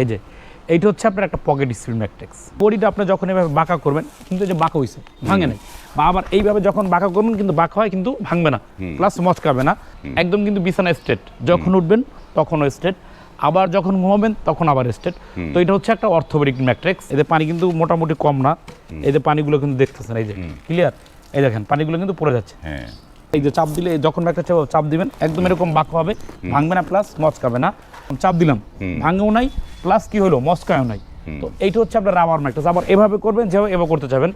এই যে এইটা হচ্ছে আপনার একটা পকেট স্প্রিং ম্যাট্রিক্স বডিটা আপনি যখন এভাবে বাঁকা করবেন কিন্তু যে বাঁকা হইছে ভাঙে নাই। বা আবার এইভাবে যখন বাঁকা করবেন কিন্তু বাঁকা হয় কিন্তু ভাঙবে না। প্লাস মচকাবে না। একদম কিন্তু বিছানা স্টেট যখন উঠবেন তখনও স্টেট আবার যখন ঘুমাবেন তখন আবার স্টেট তো এটা হচ্ছে একটা অর্থোপেডিক ম্যাট্রিক্স এতে পানি কিন্তু মোটামুটি কম না। যে পানিগুলো কিন্তু দেখতেছেন এই যে ক্লিয়ার এই দেখেন পানিগুলো কিন্তু পড়ে যাচ্ছে। হ্যাঁ। এই যে চাপ দিলে যখন একটা চাপ চাপ দিবেন একদম এরকম বাঁকা হবে ভাঙবে না প্লাস মচকাবে না। চাপ দিলাম ভাঙেও নাই প্লাস কি হলো? মস্কায়ও নাই। তো এইটা হচ্ছে আপনার রাবার ম্যাকটাস আবার এভাবে করবেন যেভাবে এভাবে করতে চাবেন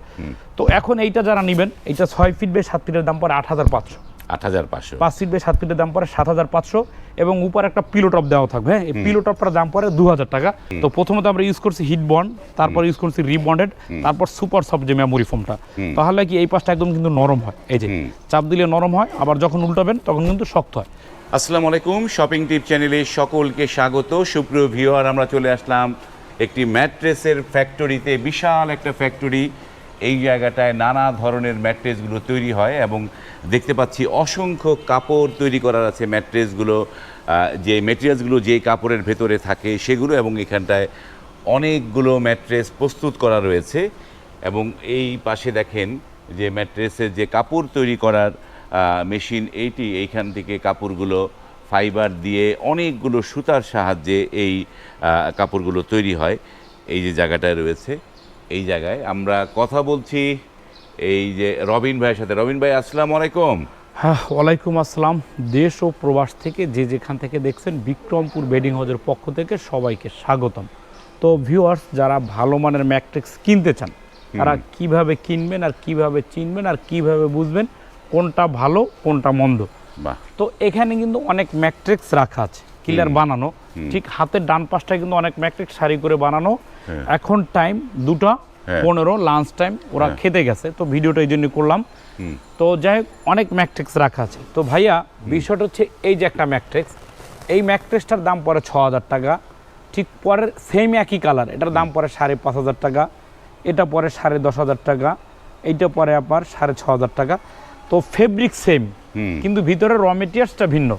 তো এখন এইটা যারা নেবেন এইটা ছয় ফিট বেশ সাত ফিটের দাম পরে আট হাজার পাঁচশো। আট হাজার পাঁচশো। পাঁচ ফিট বেশ সাত ফিটের দাম পড়ে সাত হাজার পাঁচশো এবং উপর একটা পিলো টপ দেওয়া থাকবে হ্যাঁ? এই পিলো টপটার দাম পড়ে দু হাজার টাকা তো প্রথমত আমরা ইউজ করছি হিট বন্ড তারপর ইউজ করছি রিবন্ডেড তারপর সুপার সফট যে মেমোরি ফোমটা তাহলে কি এই পাশটা একদম কিন্তু নরম হয়? এই যে চাপ দিলে নরম হয় আবার যখন উল্টাবেন তখন কিন্তু শক্ত হয়। আসসালামু আলাইকুম শপিং টিপ চ্যানেলে সকলকে স্বাগত। সুপ্রিয় ভিউয়ার আমরা চলে আসলাম একটি ম্যাট্রেসের ফ্যাক্টরিতে বিশাল একটা ফ্যাক্টরি এই জায়গাটায় নানা ধরনের ম্যাট্রেসগুলো তৈরি হয় এবং দেখতে পাচ্ছি অসংখ্য কাপড় তৈরি করার আছে ম্যাট্রেসগুলো যে মেটেরিয়ালসগুলো যে কাপড়ের ভেতরে থাকে সেগুলো এবং এখানটায় অনেকগুলো ম্যাট্রেস প্রস্তুত করা রয়েছে এবং এই পাশে দেখেন যে ম্যাট্রেসের যে কাপড় তৈরি করার মেশিন এইটি, এইখান থেকে কাপড়গুলো ফাইবার দিয়ে অনেকগুলো সুতার সাহায্যে এই কাপড়গুলো তৈরি হয়। এই যে জায়গাটায় রয়েছে। এই জায়গায়। আমরা কথা বলছি এই যে রবিন ভাইয়ের সাথে। রবিন ভাই আসসালাম আলাইকুম। হ্যাঁ ওয়ালাইকুম আসসালাম। দেশ ও প্রবাস থেকে যে যেখান থেকে দেখছেন বিক্রমপুর বেডিং হাউসের পক্ষ থেকে সবাইকে স্বাগতম। তো ভিউয়ার্স যারা ভালো মানের ম্যাট্রিক্স কিনতে চান তারা কীভাবে কিনবেন আর কীভাবে চিনবেন আর কীভাবে বুঝবেন কোনটা ভালো কোনটা মন্দ? বাহ। তো এখানে কিন্তু অনেক ম্যাট্রিক্স রাখা আছে। ক্লিয়ার বানানো। ঠিক হাতের ডান পাশটায় কিন্তু অনেক ম্যাট্রিক্স সারি করে বানানো। হ্যাঁ। এখন টাইম দুটা হ্যাঁ। পনেরো লাঞ্চ টাইম ওরা হ্যাঁ। খেতে গেছে। তো ভিডিওটা এই জন্য করলাম। তো যাই হোক অনেক ম্যাট্রিক্স রাখা আছে। তো ভাইয়া বিষয়টা হচ্ছে এই যে একটা ম্যাট্রিক্স। এই ম্যাট্রিক্সটার দাম পড়ে ছ হাজার টাকা। ঠিক পরের সেম একই কালার এটার দাম পড়ে সাড়ে পাঁচ হাজার টাকা। এটা পরে সাড়ে দশ হাজার টাকা। এইটা পরে আবার সাড়ে ছ হাজার টাকা। তো ফেব্রিক সেম কিন্তু ভিতরে র মেটেরিয়ালসটা ভিন্ন।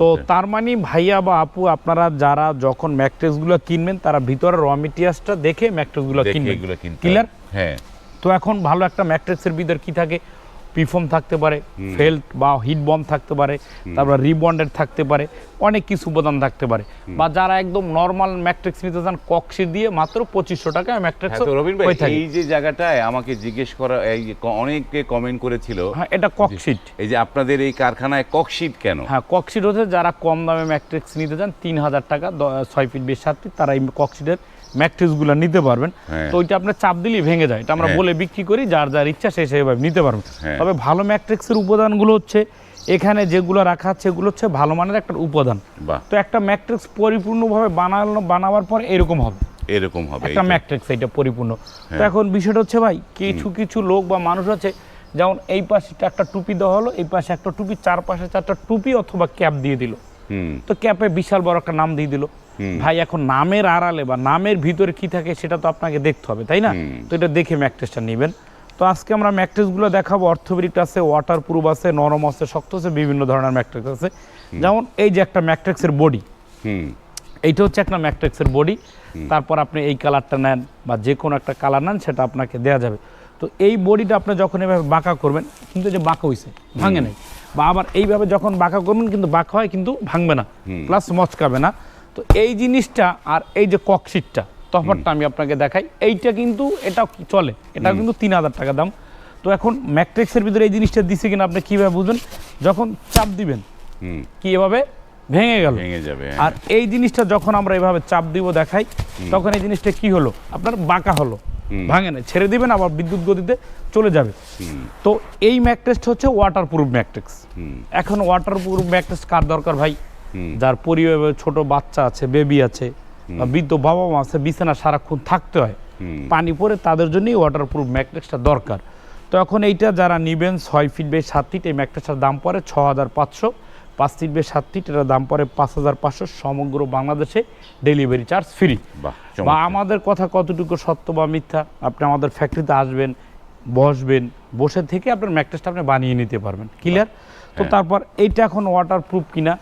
তো তার মানে ভাইয়া বা আপু আপনারা যারা যখন ম্যাট্রিক্সগুলো কিনবেন তারা ভিতরে র মেটেরিয়ালসটা দেখে ম্যাকট্রেসগুলো কিনবেন। ক্লিয়ার হ্যাঁ। তো এখন ভালো একটা ম্যাকট্রেসের ভিতর কি থাকে? পিফর্ম থাকতে পারে ফেল্ট বা হিট বম থাকতে পারে তারপর রিবন্ডেড থাকতে পারে অনেক কিছু উপাদান থাকতে পারে। বা যারা একদম নর্মাল ম্যাট্রিক্স নিতে চান কক্সি দিয়ে মাত্র পঁচিশশো টাকা ম্যাট্রিক্স হ্যাঁ ভাই এই যে জায়গাটায় আমাকে জিজ্ঞেস করা এই অনেকে কমেন্ট করেছিল হ্যাঁ এটা ককশিট এই যে আপনাদের এই কারখানায় ককশিট কেন? হ্যাঁ ককশিট হচ্ছে যারা কম দামে ম্যাট্রিক্স নিতে চান তিন হাজার টাকা ছয় ফিট বেশ সাত ফিট তারা এই ককশিটের ম্যাট্রিক্সগুলো নিতে পারবেন। হ্যাঁ। তো ওইটা আপনার চাপ দিলেই ভেঙে যায়। এটা আমরা হ্যাঁ। বলে বিক্রি করি যার যার ইচ্ছা সে সেভাবে নিতে পারবেন হ্যাঁ। তবে ভালো ম্যাট্রিক্সের উপাদানগুলো হচ্ছে এখানে যেগুলো রাখা আছে এগুলো হচ্ছে ভালো মানের একটা উপাদান। তো একটা ম্যাট্রিক্স পরিপূর্ণভাবে বানানো বানাবার পর এরকম হবে। এরকম হবে একটা ম্যাট্রিক্স এটা পরিপূর্ণ। তো। এখন বিষয়টা হচ্ছে ভাই কিছু কিছু লোক বা মানুষ আছে যেমন এই পাশে একটা টুপি দেওয়া হলো এই পাশে একটা টুপি চার পাশে চারটা টুপি অথবা ক্যাপ দিয়ে দিল। তো ক্যাপে বিশাল বড় একটা নাম দিয়ে দিল। ভাই এখন নামের আড়ালে বা নামের ভিতরে কি থাকে সেটা তো আপনাকে দেখতে হবে তাই না? তো এটা দেখে ম্যাট্রেসটা নেবেন। তো আজকে আমরা ম্যাট্রেসগুলো দেখাবো। অর্থোপেডিক আছে ওয়াটার প্রুফ আছে নরম আছে শক্ত আছে বিভিন্ন ধরনের ম্যাট্রিক্স আছে। যেমন এই যে একটা ম্যাট্রিক্সের বডি। এইটা হচ্ছে একটা ম্যাট্রিক্সের বডি। তারপর আপনি এই কালারটা নেন বা যে কোনো একটা কালার নেন সেটা আপনাকে দেওয়া যাবে। তো এই বডিটা আপনি যখন এভাবে বাঁকা করবেন কিন্তু যে বাঁকা হইছে ভাঙে নাই। বা আবার এইভাবে যখন বাঁকা করবেন কিন্তু বাঁকা হয় কিন্তু ভাঙবে না প্লাস মচকাবে না। তো এই জিনিসটা আর এই যে ককশিটটা তফাৎটা আমি আপনাকে দেখাই। এইটা কিন্তু এটা চলে? এটা কিন্তু তিন হাজার টাকা দাম। তো এখন ম্যাট্রিক্সের ভিতরে এই জিনিসটা দিছে কিনা আপনি কীভাবে বুঝবেন? যখন চাপ দিবেন কি এভাবে ভেঙে গেল? ভেঙে যাবে হ্যাঁ। আর এই জিনিসটা যখন আমরা এভাবে চাপ দিব দেখাই তখন এই জিনিসটা কি হলো? আপনার বাঁকা হলো। ভাঙে না ছেড়ে দিবেন আবার বিদ্যুৎ গতিতে চলে যাবে। তো এই ম্যাট্রেসটা হচ্ছে ওয়াটার প্রুফ ম্যাট্রিক্স এখন ওয়াটার প্রুফ ম্যাট্রেস কার দরকার ভাই? যার পরিবারে ছোট বাচ্চা আছে বেবি আছে বৃদ্ধ বাবা মা আছে বিছানা সারাক্ষণ থাকতে হয়। পানি পরে তাদের জন্যই ওয়াটার প্রুফ ম্যাট্রেসটা দরকার। তো এখন এইটা যারা নিবেন ছয় ফিট বে সাত ফিট এই ম্যাট্রেসটার দাম পড়ে ছ হাজার পাঁচশো। পাঁচ সিট বে সাত ফিট এটার দাম পরে পাঁচ হাজার পাঁচশো সমগ্র বাংলাদেশে ডেলিভারি চার্জ ফ্রি বা আমাদের কথা কতটুকু সত্য বা মিথ্যা আপনি আমাদের ফ্যাক্টরিতে আসবেন বসবেন বসে থেকে আপনার ম্যাকটেসটা আপনি বানিয়ে নিতে পারবেন। ক্লিয়ার তো হ্যাঁ। তারপর এইটা এখন ওয়াটার প্রুফ কিনা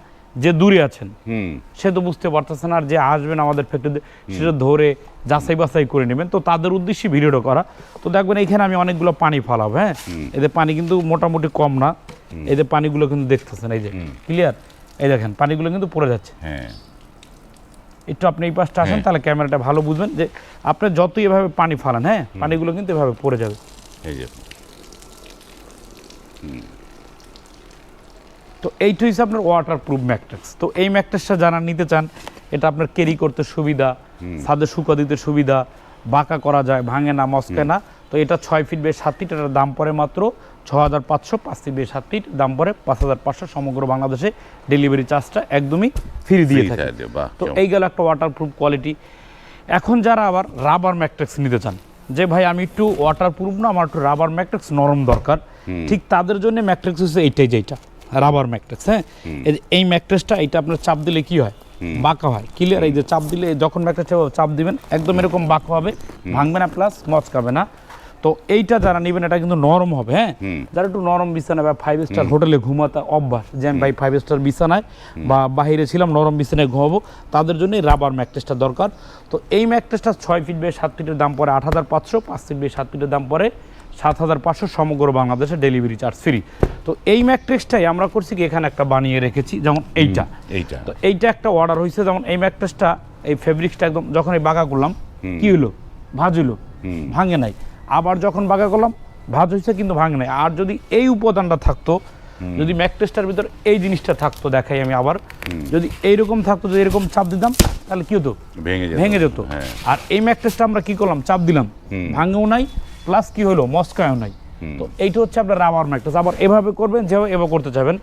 যে দূরে আছেন হুম। সে তো বুঝতে পারতেছেন আর যে আসবেন আমাদের ফ্যাক্টরিতে সেটা ধরে যাচাই বাছাই করে নেবেন। তো তাদের উদ্দেশ্যে ভিডিওটা করা। তো দেখবেন এখানে আমি অনেকগুলো পানি ফালাবো হ্যাঁ? এদের পানি কিন্তু মোটামুটি কম না। এদের পানিগুলো কিন্তু দেখতেছেন এই যে ক্লিয়ার এই দেখেন পানিগুলো কিন্তু পড়ে যাচ্ছে। হ্যাঁ। একটু আপনি এই পাশটা আসেন হ্যাঁ। তাহলে ক্যামেরাটা ভালো বুঝবেন যে আপনি যতই এভাবে পানি ফালান হ্যাঁ? পানিগুলো কিন্তু এভাবে পড়ে যাবে। এই যে। তো এইটা হচ্ছে আপনার ওয়াটার প্রুফ ম্যাট্রিক্স তো এই ম্যাট্রিক্সটা যারা নিতে চান এটা আপনার ক্যারি করতে সুবিধা ছাদে শুকা দিতে সুবিধা বাঁকা করা যায় ভাঙে না মস্কে না। তো এটা ছয় ফিট বেশ সাত ফিট এটার দাম পড়ে মাত্র ছ হাজার পাঁচশো পাঁচ ফিট বেশ সাত ফিট দাম পড়ে পাঁচ হাজার পাঁচশো। সমগ্র বাংলাদেশে ডেলিভারি চার্জটা একদমই ফ্রি দিয়ে থাকে, তো এই গেল একটা ওয়াটার প্রুফ কোয়ালিটি এখন যারা আবার রাবার ম্যাট্রিক্স নিতে চান যে ভাই আমি একটু ওয়াটার প্রুফ না আমার একটু রাবার ম্যাট্রিক্স নরম দরকার। ঠিক তাদের জন্য ম্যাট্রিক্স হচ্ছে এইটাই যেটা রাবার ম্যাট্রেস হ্যাঁ? এই ম্যাট্রেসটা এটা আপনার চাপ দিলে কি হয়? বাঁকা হয়। ক্লিয়ার এই যে চাপ দিলে যখন ম্যাট্রেস চাপ দিবেন একদম এরকম বাঁকা হবে ভাঙবে না প্লাস মচকাবে না। তো এইটা যারা নেবেন এটা কিন্তু নরম হবে হ্যাঁ? যারা একটু নরম বিছানা বা ফাইভ স্টার হোটেলে ঘুমাতে অভ্যাস যে আমি ভাই ফাইভ স্টার বিছানায় বা বাইরে ছিলাম নরম বিছানায় ঘুমাবো তাদের জন্য রাবার ম্যাট্রেসটা দরকার। তো এই ম্যাট্রেসটা ছয় ফিট বেশ সাত ফিটের দাম পড়ে আট হাজার পাঁচশো পাঁচ ফিট বেশ সাত ফিটের দাম পড়ে সাত হাজার পাঁচশো সমগ্র বাংলাদেশে ডেলিভারি চার্জ ফ্রি তো এই ম্যাট্রেসটাই আমরা করছি কি এখানে একটা বানিয়ে রেখেছি যেমন এইটা। এইটা। তো এইটা একটা অর্ডার হয়েছে যেমন এই ম্যাট্রেসটা এই ফেব্রিক্সটা একদম যখন এই বাঁকা করলাম কি হলো ভাজ হলো ভাঙে নাই। আবার যখন বাঁকা করলাম ভাজ হয়েছে কিন্তু ভাঙ নাই। আর যদি এই উপাদানটা থাকতো যদি ম্যাট্রেসটার ভিতর এই জিনিসটা থাকতো দেখাই আমি আবার যদি এইরকম থাকতো যদি এরকম চাপ দিতাম তাহলে কি হতো? ভেঙে যেত। হ্যাঁ। আর এই ম্যাট্রেসটা আমরা কি করলাম? চাপ দিলাম। ভাঙেও নাই প্লাস কি হলো মস্কায়ও নাই। তো এইটা হচ্ছে আপনার রাবার ম্যাট্রেস আবার এভাবে করবেন যেভাবে এভাবে করতে চাবেন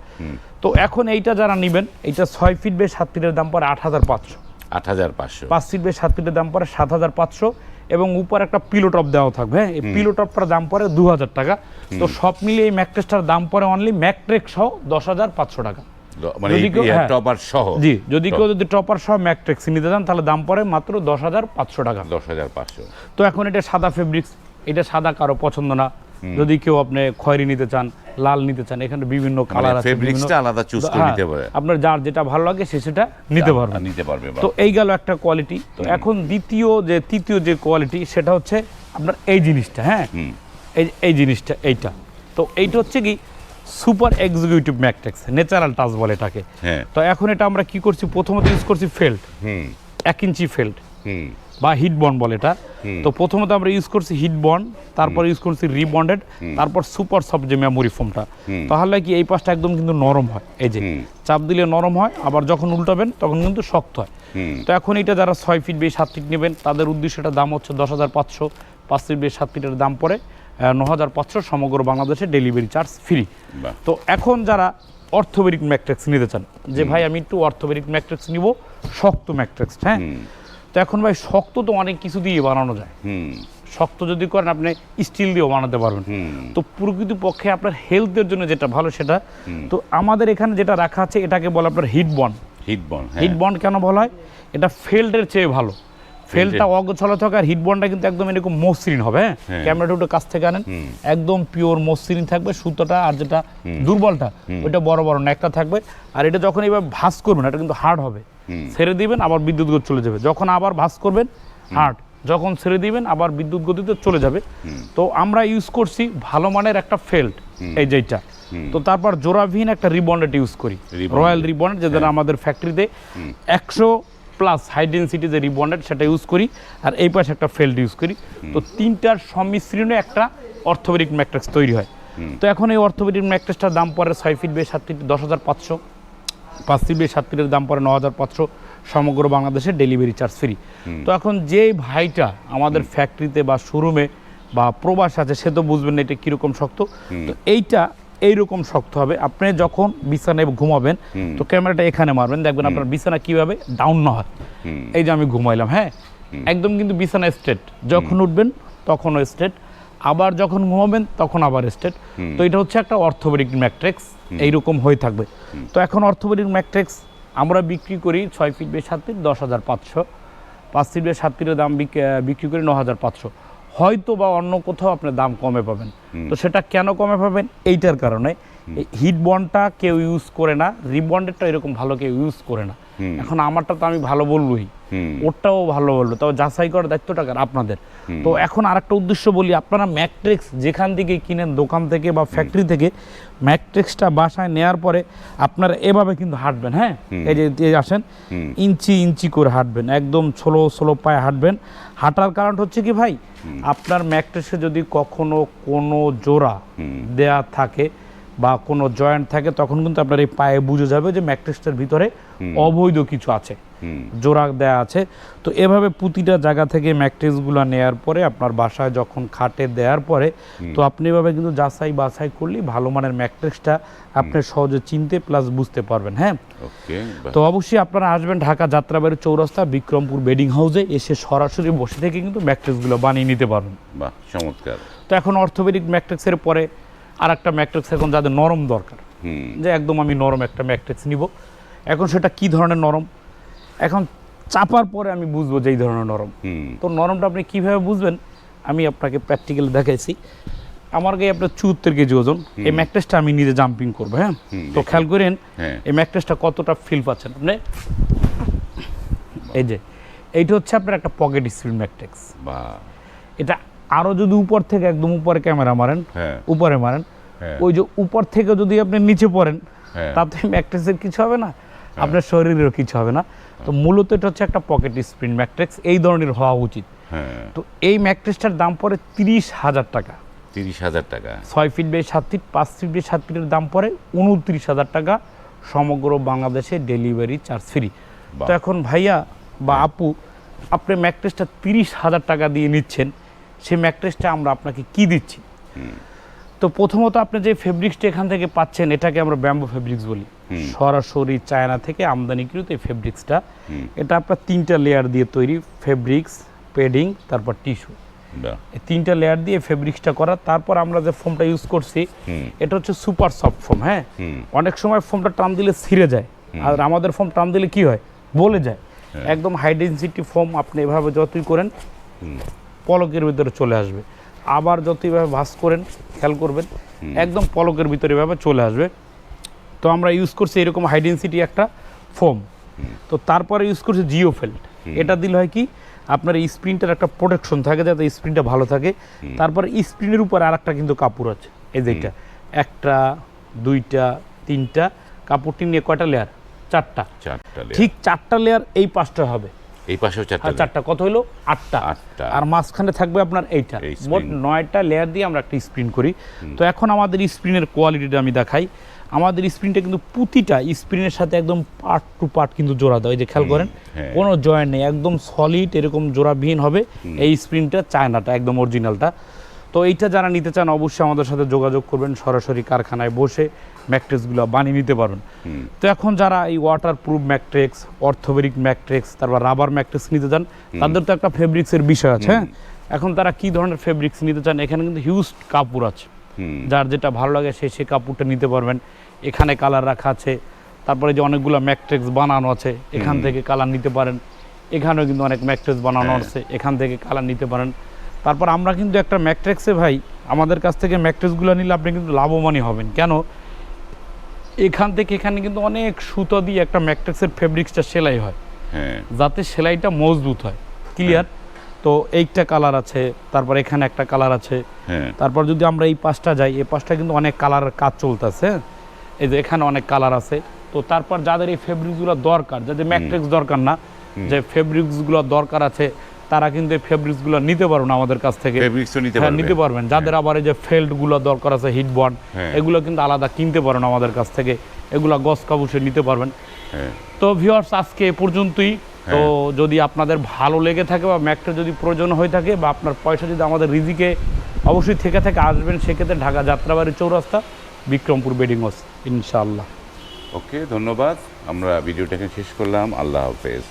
তো এখন এইটা যারা নেবেন এইটা ছয় ফিট বেশ সাত ফিটের দাম পরে আট হাজার পাঁচশো। আট হাজার পাঁচশো। পাঁচ ফিট বেশ সাত ফিটের দাম পরে সাত হাজার পাঁচশো। এবং উপর একটা পিলো টপ দেওয়া থাকবে হ্যাঁ? এই পিলো টপটার দাম পরে দু হাজার টাকা। তো সব মিলিয়ে এই ম্যাকট্রেসটার দাম পরে অনলি ম্যাকট্রেক সহ দশ হাজার পাঁচশো টাকা। মানে যদি কেউ- হ্যাঁ। টপার সহ। জি যদি কেউ যদি টপার সহ ম্যাকট্রেক্স নিতে চান তাহলে দাম পড়ে মাত্র দশ হাজার পাঁচশো টাকা। দশ হাজার পাঁচশো। তো এখন এটা সাদা ফেব্রিক্স এটা সাদা কারও পছন্দ না। যদি কেউ আপনি খয়েরি নিতে চান লাল নিতে চান এখানে বিভিন্ন কালার আছে ফেব্রিক্সটা আলাদা চুজ করে হ্যাঁ, নিতে পারে। আপনার যার যেটা ভালো লাগে সে সেটা নিতে পারবে। নিতে পারবে তো এই গেল একটা কোয়ালিটি তো এখন দ্বিতীয় যে তৃতীয় যে কোয়ালিটি সেটা হচ্ছে আপনার এই জিনিসটা হ্যাঁ? এই এই জিনিসটা এইটা। তো এইটা হচ্ছে কি super executive mattress natural touch বলে এটাকে। হ্যাঁ। তো এখন এটা আমরা কি করছি? প্রথমত ইউজ করছি ফেল্ট এক ইঞ্চি ফেল্ট বা হিট বন্ড বলে এটা। তো প্রথমত আমরা ইউজ করছি হিট বন্ড তারপর ইউজ করছি রিবন্ডেড তারপর সুপার সফট যে মেমোরি ফোমটা তাহলে কি এই পাশটা একদম কিন্তু নরম হয় এই যে চাপ দিলে নরম হয় আবার যখন উল্টাবেন তখন কিন্তু শক্ত হয়। তো এখন এটা যারা ছয় ফিট বেশ সাত ফিট নেবেন তাদের উদ্দেশ্যটা দাম হচ্ছে দশ হাজার পাঁচশো পাঁচ ফিট বেশ সাত ফিটের দাম পড়ে ন হাজার পাঁচশো সমগ্র বাংলাদেশে ডেলিভারি চার্জ ফ্রি তো এখন যারা অর্থোবেরিক ম্যাট্রিক্স নিতে চান যে ভাই আমি একটু অর্থোবেরিক ম্যাট্রিক্স নিব শক্ত ম্যাট্রিক্স হ্যাঁ? তো এখন ভাই শক্ত তো অনেক কিছু দিয়ে বানানো যায়। শক্ত যদি করেন আপনি স্টিল দিয়েও বানাতে পারবেন। তো প্রকৃত পক্ষে আপনার হেলথের জন্য যেটা ভালো সেটা তো আমাদের এখানে যেটা রাখা আছে এটাকে বলে আপনার heat bond heat bond heat bond কেন বলা হয়? এটা ফেল্ডের চেয়ে ভালো। ফেলটা অগোছালো থাকে আর হিট বন্ডটা কিন্তু একদম এরকম মসৃণ হবে হ্যাঁ। ক্যামেরাটা একটু কাছ থেকে আনেন। একদম পিওর মসৃণ থাকবে সুতোটা আর যেটা দুর্বলটা ওইটা বড় বড় ন্যাকটা থাকবে। আর এটা যখন এইভাবে ভাস করবেন এটা কিন্তু হার্ড হবে। ছেড়ে দিবেন আবার বিদ্যুৎ গতি চলে যাবে। যখন আবার ভাস করবেন হার্ড যখন ছেড়ে দিবেন আবার বিদ্যুৎ গতিতে চলে যাবে। তো আমরা ইউজ করছি ভালো মানের একটা ফেল্ট এই যেটা তো তারপর জোরাভিন একটা রিবন্ডেড ইউজ করি। রয়্যাল রিবন্ডেড যেটা আমাদের ফ্যাক্টরিতে একশো প্লাস হাই ডেন্সিটি যে রিবন্ডেড সেটা ইউজ করি। আর এই পাশে একটা ফেল্ড ইউজ করি। তো তিনটার সম্মিশ্রণে একটা অর্থোপেডিক ম্যাট্রিক্স তৈরি হয়। তো এখন এই অর্থোপেডিক ম্যাট্রিক্সটার দাম পড়ে ছয় ফিট বেশ সাত ফিট দশ হাজার পাঁচশো। পাঁচ বেশ সাত ফিটের দাম পড়ে ন হাজার পাঁচশো সমগ্র বাংলাদেশে ডেলিভারি চার্জ ফ্রি তো এখন যে ভাইটা আমাদের ফ্যাক্টরিতে বা শোরুমে বা প্রবাস আছে সে তো বুঝবেন না এটা কীরকম শক্ত। তো এইটা এইরকম শক্ত হবে। আপনি যখন বিছানায় ঘুমাবেন তো ক্যামেরাটা এখানে মারবেন। দেখবেন আপনার বিছানা কীভাবে ডাউন না হয়। এই যে আমি ঘুমাইলাম হ্যাঁ? একদম কিন্তু বিছানা স্ট্রেট যখন উঠবেন তখনও স্ট্রেট আবার যখন ঘুমাবেন তখন আবার স্টেট তো এটা হচ্ছে একটা অর্থোপেডিক ম্যাট্রিক্স এইরকম হয়ে থাকবে। তো এখন অর্থোপেডিক ম্যাট্রিক্স আমরা বিক্রি করি ছয় ফিট বে সাত ফিট দশ হাজার পাঁচশো। পাঁচ ফিট বে সাত ফিটের দাম বিক- বিক্রি করি ন হাজার পাঁচশো। হয়তো বা অন্য কোথাও আপনি দাম কমে পাবেন। তো সেটা কেন কমে পাবেন? এইটার কারণে হিট বন্ডটা কেউ ইউজ করে না রিবন্ডেরটা এরকম ভালো কেউ ইউজ করে না। এখন আমারটা তো আমি ভালো বলবই। ওরটাও ভালো বলল তবে যাচাই করার দায়িত্বটা কার? আপনাদের। তো এখন আরেকটা উদ্দেশ্য বলি আপনারা ম্যাট্রিক্স যেখান থেকে কিনেন দোকান থেকে বা ফ্যাক্টরি থেকে ম্যাট্রিক্সটা বাসায় নেওয়ার পরে আপনারা এভাবে কিন্তু হাঁটবেন হ্যাঁ? এই যে আসেন ইঞ্চি ইঞ্চি করে হাঁটবেন একদম স্লো স্লো পায়ে হাঁটবেন। হাঁটার কারণ হচ্ছে কি ভাই? আপনার ম্যাট্রিক্সে যদি কখনো কোনো জোড়া দেয়া থাকে বা কোনো জয়েন্ট থাকে তখন কিন্তু আপনার এই পায়ে বুঝে যাবে যে ম্যাট্রিক্সটার ভিতরে অবৈধ কিছু আছে জোড়া দেয়া আছে। তো এভাবে প্রতিটা জায়গা থেকে ম্যাট্রিক্সগুলো নেয়ার পরে আপনার বাসায় যখন খাটে দেওয়ার পরে তো আপনি এভাবে কিন্তু যাচাই বাছাই করলেই ভালো মানের ম্যাট্রিক্সটা আপনি সহজে চিনতে প্লাস বুঝতে পারবেন হ্যাঁ? তো অবশ্যই আপনারা আসবেন ঢাকা যাত্রাবাড়ি চৌরাস্তা বিক্রমপুর বেডিং হাউসে এসে সরাসরি বসে থেকে কিন্তু ম্যাট্রিক্সগুলো বানিয়ে নিতে পারবেন। বাহ চমৎকার। তো এখন অর্থোপেডিক ম্যাট্রিক্সের পরে আর একটা ম্যাট্রিক্স এখন যাদের নরম দরকার। যে একদম আমি নরম একটা ম্যাট্রিক্স নিব। এখন সেটা কি ধরনের নরম? এখন চাপার পরে আমি বুঝব যে এই ধরনের নরম। তো নরমটা আপনি কীভাবে বুঝবেন? আমি আপনাকে প্র্যাকটিক্যালি দেখাইছি। আমার গায়ে আপনার চুয়াত্তর কেজি ওজন। এই ম্যাট্রেসটা আমি নিজে জাম্পিং করব হ্যাঁ? তো খেয়াল করেন হ্যাঁ। এই ম্যাট্রেসটা কতটা ফিল পাচ্ছেন আপনি? এই যে এইটা হচ্ছে আপনার একটা পকেট স্প্রিং ম্যাট্রিক্স। বা এটা আরও যদি উপর থেকে একদম উপরে ক্যামেরা মারেন হ্যাঁ। উপরে মারেন হ্যাঁ। ওই যে উপর থেকে যদি আপনি নিচে পড়েন হ্যাঁ। তাতে ম্যাট্রিক্সের কিছু হবে না আপনার শরীরেরও কিছু হবে না। তো মূলত এটা হচ্ছে একটা পকেট স্প্রিন ম্যাট্রিক্স এই ধরনের হওয়া উচিত। তো এই ম্যাট্রিক্সটার দাম পড়ে তিরিশ হাজার টাকা। তিরিশ হাজার টাকা। ছয় ফিট বাই সাত ফিট পাঁচ ফিট বাই সাত ফিটের দাম পড়ে উনত্রিশ হাজার টাকা। সমগ্র বাংলাদেশে ডেলিভারি চার্জ ফ্রি। তো এখন ভাইয়া বা আপু আপনি ম্যাট্রেসটা তিরিশ হাজার টাকা দিয়ে নিচ্ছেন। সেই ম্যাট্রেসটা আমরা আপনাকে কি দিচ্ছি? তো প্রথমত আপনি যে ফেব্রিক্সটা এখান থেকে পাচ্ছেন এটাকে আমরা ব্যাম্বো ফেব্রিক্স বলি। সরাসরি চায়না থেকে আমদানিকৃত এই ফেব্রিক্সটা। এটা আপনার তিনটা লেয়ার দিয়ে তৈরি ফেব্রিক্স পেডিং তারপর টিস্যু এই তিনটা লেয়ার দিয়ে ফেব্রিক্সটা করা। তারপর আমরা যে ফোমটা ইউজ করছি এটা হচ্ছে সুপার সফট ফোম হ্যাঁ? অনেক সময় ফোমটা টান দিলে ছিঁড়ে যায়। আর আমাদের ফোম টান দিলে কি হয়? বলে যায়। হ্যাঁ। একদম হাই ডেন্সিটি ফোম আপনি এভাবে যতই করেন পলকের ভিতরে চলে আসবে। আবার যতই এভাবে ভাস করেন খেয়াল করবেন একদম পলকের ভিতরে এভাবে চলে আসবে। তো আমরা ইউজ করছি এরকম হাই ডেন্সিটি একটা ফোম তো তারপরে ইউজ করছি জিও ফেল্ট এটা দিলে হয় কি আপনার এই স্প্রিনটার একটা প্রোটেকশন থাকে যাতে স্প্রিনটা ভালো থাকে। তারপরে স্প্রিনের উপর আর একটা কিন্তু কাপড় আছে। এই যে এটা। একটা দুইটা তিনটা কাপড়টি নিয়ে কয়টা লেয়ার চারটা। চারটা ঠিক চারটা লেয়ার এই পাঁচটা হবে। এই পাশেও চারটা চারটা। কত হলো আটটা। আটটা। আর মাঝখানে থাকবে আপনার এইটা। মোট নয়টা লেয়ার দিয়ে আমরা একটা স্প্রিন করি। তো এখন আমাদের স্প্রিনের কোয়ালিটিটা আমি দেখাই। আমাদের স্প্রিনটা কিন্তু প্রতিটা স্প্রিনের সাথে একদম পার্ট টু পার্ট কিন্তু জোড়া দেওয়া। এই যে খেয়াল করেন হ্যাঁ। কোনো জয়েন্ট নেই। একদম সলিড এরকম জোড়াবিহীন হবে এই স্প্রিনটা চায়নাটা একদম অরিজিনালটা তো এইটা যারা নিতে চান অবশ্যই আমাদের সাথে যোগাযোগ করবেন সরাসরি কারখানায় বসে ম্যাট্রিক্সগুলো বানিয়ে নিতে পারবেন। তো এখন যারা এই ওয়াটার প্রুফ ম্যাট্রিক্স অর্থোবেরিক ম্যাট্রিক্স তারপর রাবার ম্যাট্রিক্স নিতে চান তাদের তো একটা ফেব্রিক্সের বিষয় আছে হ্যাঁ? এখন তারা কি ধরনের ফেব্রিক্স নিতে চান এখানে কিন্তু হিউজ কাপড় আছে। যার যেটা ভালো লাগে সে সে কাপড়টা নিতে পারবেন। এখানে কালার রাখা আছে তারপরে যে অনেকগুলো ম্যাট্রিক্স বানানো আছে এখান থেকে কালার নিতে পারেন। এখানেও কিন্তু অনেক ম্যাট্রিক্স বানানো হ্যাঁ। আছে এখান থেকে কালার নিতে পারেন। তারপর আমরা কিন্তু একটা ম্যাট্রিক্সে ভাই আমাদের কাছ থেকে ম্যাট্রিক্সগুলো নিলে আপনি কিন্তু লাভবানই হবেন। কেন? এখান থেকে এখানে কিন্তু অনেক সুতো দিয়ে একটা ম্যাট্রিক্সের ফেব্রিক্সটা সেলাই হয়। হ্যাঁ। যাতে সেলাইটা মজবুত হয়। ক্লিয়ার তো এইটা কালার আছে তারপর এখানে একটা কালার আছে। হ্যাঁ। তারপর যদি আমরা এই পাশটা যাই এই পাশটা কিন্তু অনেক কালার কাজ চলতেছে এই যে এখানে অনেক কালার আছে। তো তারপর যাদের এই ফেব্রিক্সগুলো দরকার যাদের ম্যাট্রিক্স দরকার না যে ফেব্রিক্সগুলো দরকার আছে তারা কিন্তু এই ফেব্রিক্সগুলো নিতে পারবেন আমাদের কাছ থেকে। নিতে হ্যাঁ নিতে পারবেন। যাদের আবার এই যে ফেল্টগুলো দরকার আছে হিট বন্ড হ্যাঁ। এগুলো কিন্তু আলাদা কিনতে পারেন আমাদের কাছ থেকে। এগুলো গস কাবুসে নিতে পারবেন। হ্যাঁ। তো ভিউয়ার্স আজকে এ পর্যন্তই। তো যদি আপনাদের ভালো লেগে থাকে বা ম্যাকটা যদি প্রয়োজন হয়ে থাকে বা আপনার পয়সা যদি আমাদের রিজিকে অবশ্যই থেকে থেকে আসবেন সেক্ষেত্রে ঢাকা যাত্রাবাড়ি চৌরাস্তা বিক্রমপুর বেডিং হাউস ইনশাআল্লাহ। ওকে ধন্যবাদ। আমরা ভিডিওটাকে শেষ করলাম। আল্লাহ হাফেজ।